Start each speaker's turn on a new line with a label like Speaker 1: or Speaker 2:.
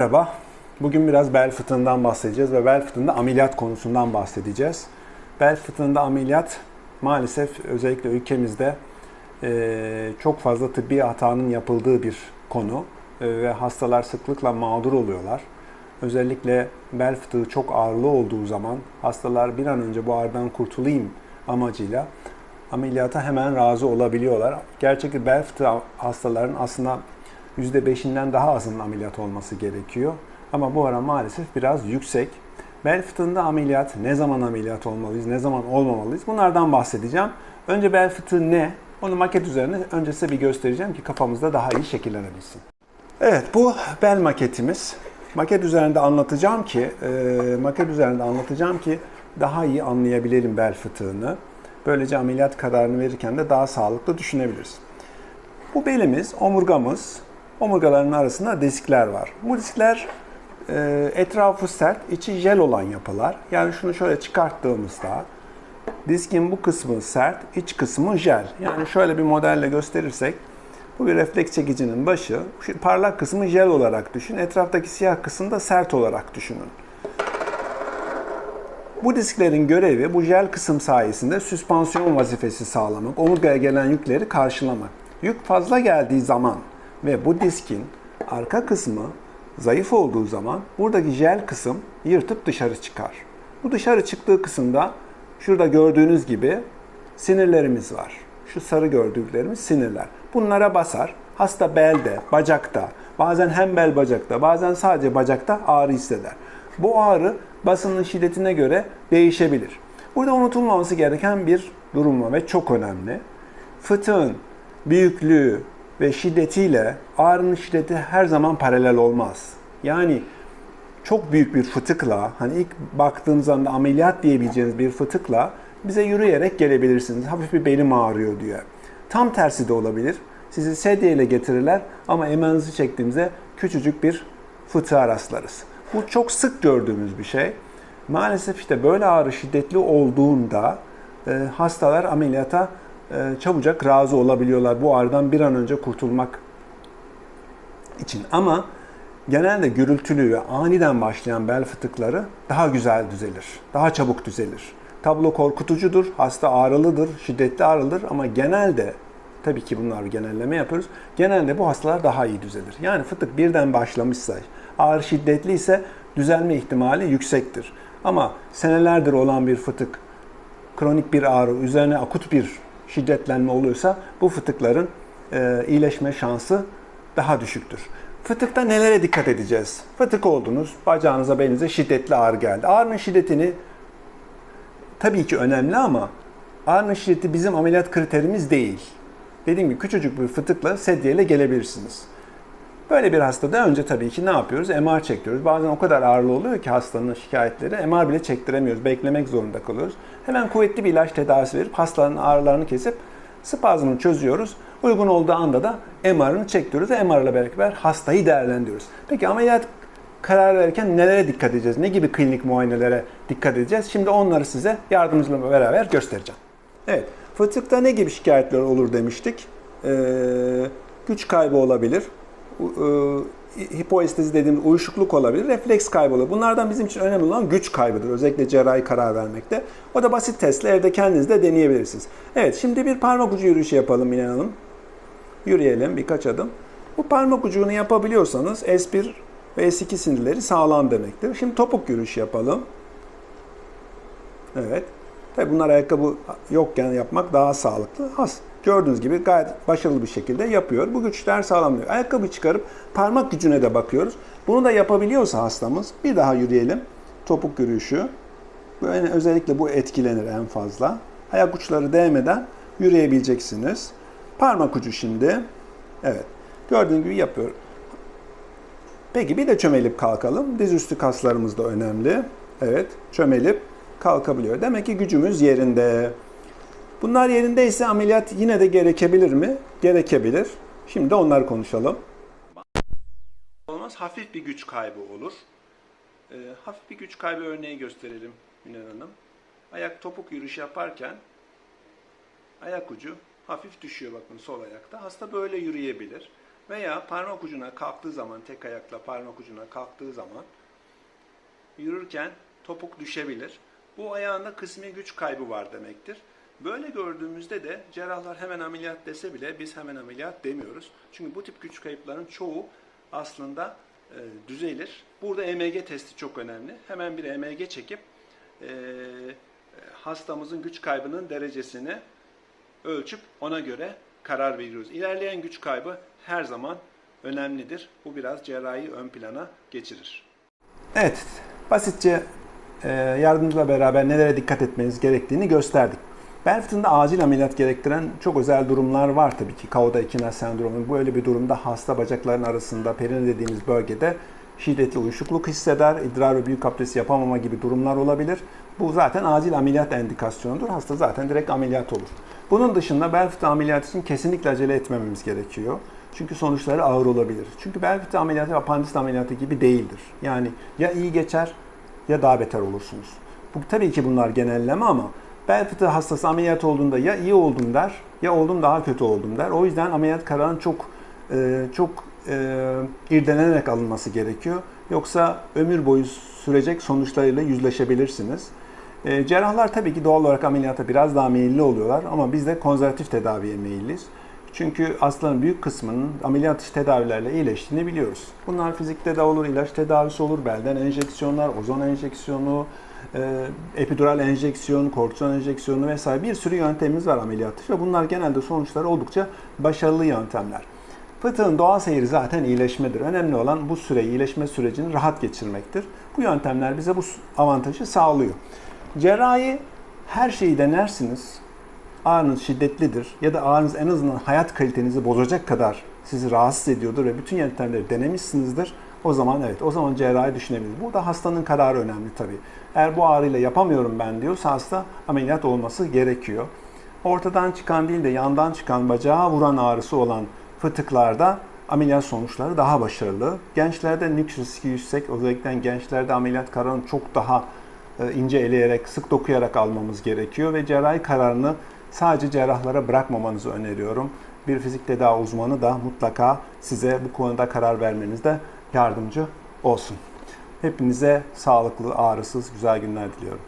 Speaker 1: Merhaba. Bugün biraz bel fıtığından bahsedeceğiz ve bel fıtığında ameliyat konusundan bahsedeceğiz. Bel fıtığında ameliyat maalesef özellikle ülkemizde eee, çok fazla tıbbi hatanın yapıldığı bir konu Eee, ve hastalar sıklıkla mağdur oluyorlar. Özellikle bel fıtığı çok ağırlığı olduğu zaman hastalar bir an önce bu ağrıdan kurtulayım amacıyla ameliyata hemen razı olabiliyorlar. Gerçekten bel fıtığı hastaların aslında %5'inden daha azının ameliyat olması gerekiyor. Ama bu oran maalesef biraz yüksek. Bel fıtığında ameliyat, ne zaman ameliyat olmalıyız, ne zaman olmamalıyız bunlardan bahsedeceğim. Önce bel fıtığı ne? Onu maket üzerine önce size bir göstereceğim ki kafamızda daha iyi şekillenebilsin. Evet bu bel maketimiz. Maket üzerinde anlatacağım ki, e, maket üzerinde anlatacağım ki daha iyi anlayabilelim bel fıtığını. Böylece ameliyat kararını verirken de daha sağlıklı düşünebiliriz. Bu belimiz, omurgamız. Omurgaların arasında diskler var. Bu diskler e, etrafı sert, içi jel olan yapılar. Yani şunu şöyle çıkarttığımızda diskin bu kısmı sert, iç kısmı jel. Yani şöyle bir modelle gösterirsek bu bir refleks çekicinin başı. Şu parlak kısmı jel olarak düşün. Etraftaki siyah kısmı da sert olarak düşünün. Bu disklerin görevi bu jel kısım sayesinde süspansiyon vazifesi sağlamak, omurgaya gelen yükleri karşılamak. Yük fazla geldiği zaman ve bu diskin arka kısmı zayıf olduğu zaman buradaki jel kısım yırtıp dışarı çıkar. Bu dışarı çıktığı kısımda şurada gördüğünüz gibi sinirlerimiz var. Şu sarı gördüklerimiz sinirler. Bunlara basar. Hasta belde, bacakta, bazen hem bel bacakta, bazen sadece bacakta ağrı hisseder. Bu ağrı basının şiddetine göre değişebilir. Burada unutulmaması gereken bir durum var ve çok önemli. Fıtığın büyüklüğü ve şiddetiyle ağrının şiddeti her zaman paralel olmaz. Yani çok büyük bir fıtıkla, hani ilk baktığınız anda ameliyat diyebileceğiniz bir fıtıkla bize yürüyerek gelebilirsiniz. Hafif bir belim ağrıyor diye. Tam tersi de olabilir. Sizi sedye ile getirirler ama emanızı çektiğimizde küçücük bir fıtığa rastlarız. Bu çok sık gördüğümüz bir şey. Maalesef işte böyle ağrı şiddetli olduğunda e, hastalar ameliyata çabucak razı olabiliyorlar bu ağrıdan bir an önce kurtulmak için. Ama genelde gürültülü ve aniden başlayan bel fıtıkları daha güzel düzelir, daha çabuk düzelir. Tablo korkutucudur, hasta ağrılıdır, şiddetli ağrılıdır ama genelde tabii ki bunlar bir genelleme yapıyoruz. Genelde bu hastalar daha iyi düzelir. Yani fıtık birden başlamışsa, ağrı şiddetli ise düzelme ihtimali yüksektir. Ama senelerdir olan bir fıtık, kronik bir ağrı, üzerine akut bir şiddetlenme oluyorsa bu fıtıkların e, iyileşme şansı daha düşüktür. Fıtıkta nelere dikkat edeceğiz? Fıtık oldunuz, bacağınıza, belinize şiddetli ağrı geldi. Ağrının şiddetini tabii ki önemli ama ağrının şiddeti bizim ameliyat kriterimiz değil. Dediğim gibi küçücük bir fıtıkla sedyeyle gelebilirsiniz. Böyle bir hastada önce tabii ki ne yapıyoruz? MR çektiriyoruz. Bazen o kadar ağırlı oluyor ki hastanın şikayetleri MR bile çektiremiyoruz. Beklemek zorunda kalıyoruz. Hemen kuvvetli bir ilaç tedavisi verip hastanın ağrılarını kesip spazmını çözüyoruz. Uygun olduğu anda da MR'ını çektiriyoruz ve MR ile beraber hastayı değerlendiriyoruz. Peki ameliyat karar verirken nelere dikkat edeceğiz? Ne gibi klinik muayenelere dikkat edeceğiz? Şimdi onları size yardımcımla beraber göstereceğim. Evet, fıtıkta ne gibi şikayetler olur demiştik. Ee, güç kaybı olabilir, e, hipoestezi dediğimiz uyuşukluk olabilir, refleks kaybı. Bunlardan bizim için önemli olan güç kaybıdır. Özellikle cerrahi karar vermekte. O da basit testle evde kendiniz de deneyebilirsiniz. Evet şimdi bir parmak ucu yürüyüşü yapalım Mine Hanım. Yürüyelim birkaç adım. Bu parmak ucunu yapabiliyorsanız S1 ve S2 sinirleri sağlam demektir. Şimdi topuk yürüyüşü yapalım. Evet. Tabi bunlar ayakkabı yokken yapmak daha sağlıklı. Has. Gördüğünüz gibi gayet başarılı bir şekilde yapıyor. Bu güçler sağlamlıyor. Ayakkabı çıkarıp parmak gücüne de bakıyoruz. Bunu da yapabiliyorsa hastamız bir daha yürüyelim. Topuk yürüyüşü. Böyle özellikle bu etkilenir en fazla. Ayak uçları değmeden yürüyebileceksiniz. Parmak ucu şimdi. Evet. Gördüğünüz gibi yapıyor. Peki bir de çömelip kalkalım. Diz üstü kaslarımız da önemli. Evet. Çömelip kalkabiliyor. Demek ki gücümüz yerinde. Bunlar yerindeyse ameliyat yine de gerekebilir mi? Gerekebilir. Şimdi onları konuşalım. Olmaz hafif bir güç kaybı olur. E, hafif bir güç kaybı örneği gösterelim Münir Hanım. Ayak topuk yürüyüş yaparken ayak ucu hafif düşüyor bakın sol ayakta. Hasta böyle yürüyebilir. Veya parmak ucuna kalktığı zaman, tek ayakla parmak ucuna kalktığı zaman yürürken topuk düşebilir. Bu ayağında kısmi güç kaybı var demektir. Böyle gördüğümüzde de cerrahlar hemen ameliyat dese bile biz hemen ameliyat demiyoruz. Çünkü bu tip güç kayıpların çoğu aslında e, düzelir. Burada EMG testi çok önemli. Hemen bir EMG çekip e, hastamızın güç kaybının derecesini ölçüp ona göre karar veriyoruz. İlerleyen güç kaybı her zaman önemlidir. Bu biraz cerrahi ön plana geçirir. Evet, basitçe e, yardımcıyla beraber nelere dikkat etmeniz gerektiğini gösterdik. Bel fıtığında acil ameliyat gerektiren çok özel durumlar var tabii ki. Kauda ikina sendromu böyle bir durumda hasta bacakların arasında perine dediğimiz bölgede şiddetli uyuşukluk hisseder, idrar ve büyük abdest yapamama gibi durumlar olabilir. Bu zaten acil ameliyat endikasyonudur. Hasta zaten direkt ameliyat olur. Bunun dışında bel fıtığı ameliyatı için kesinlikle acele etmememiz gerekiyor. Çünkü sonuçları ağır olabilir. Çünkü bel fıtığı ameliyatı apandisit ameliyatı gibi değildir. Yani ya iyi geçer ya daha beter olursunuz. Bu tabii ki bunlar genelleme ama bel fıtığı hastası ameliyat olduğunda ya iyi oldum der ya oldum daha kötü oldum der. O yüzden ameliyat kararının çok e, çok e, irdelenerek alınması gerekiyor. Yoksa ömür boyu sürecek sonuçlarıyla yüzleşebilirsiniz. E, cerrahlar tabii ki doğal olarak ameliyata biraz daha meyilli oluyorlar ama biz de konservatif tedaviye meyilliyiz. Çünkü hastaların büyük kısmının ameliyat dışı tedavilerle iyileştiğini biliyoruz. Bunlar fizikte de olur, ilaç tedavisi olur, belden enjeksiyonlar, ozon enjeksiyonu, epidural enjeksiyon, kortizon enjeksiyonu vesaire bir sürü yöntemimiz var ameliyat dışı ve bunlar genelde sonuçları oldukça başarılı yöntemler. Fıtığın doğal seyri zaten iyileşmedir. Önemli olan bu süreyi, iyileşme sürecini rahat geçirmektir. Bu yöntemler bize bu avantajı sağlıyor. Cerrahi her şeyi denersiniz. Ağrınız şiddetlidir ya da ağrınız en azından hayat kalitenizi bozacak kadar sizi rahatsız ediyordur ve bütün yöntemleri denemişsinizdir. O zaman evet, o zaman cerrahi düşünebiliriz. Burada hastanın kararı önemli tabii. Eğer bu ağrıyla yapamıyorum ben diyorsa hasta ameliyat olması gerekiyor. Ortadan çıkan değil de yandan çıkan bacağa vuran ağrısı olan fıtıklarda ameliyat sonuçları daha başarılı. Gençlerde nüks riski yüksek. Özellikle gençlerde ameliyat kararını çok daha e, ince eleyerek, sık dokuyarak almamız gerekiyor ve cerrahi kararını sadece cerrahlara bırakmamanızı öneriyorum. Bir fizik tedavi uzmanı da mutlaka size bu konuda karar vermenizde yardımcı olsun. Hepinize sağlıklı, ağrısız, güzel günler diliyorum.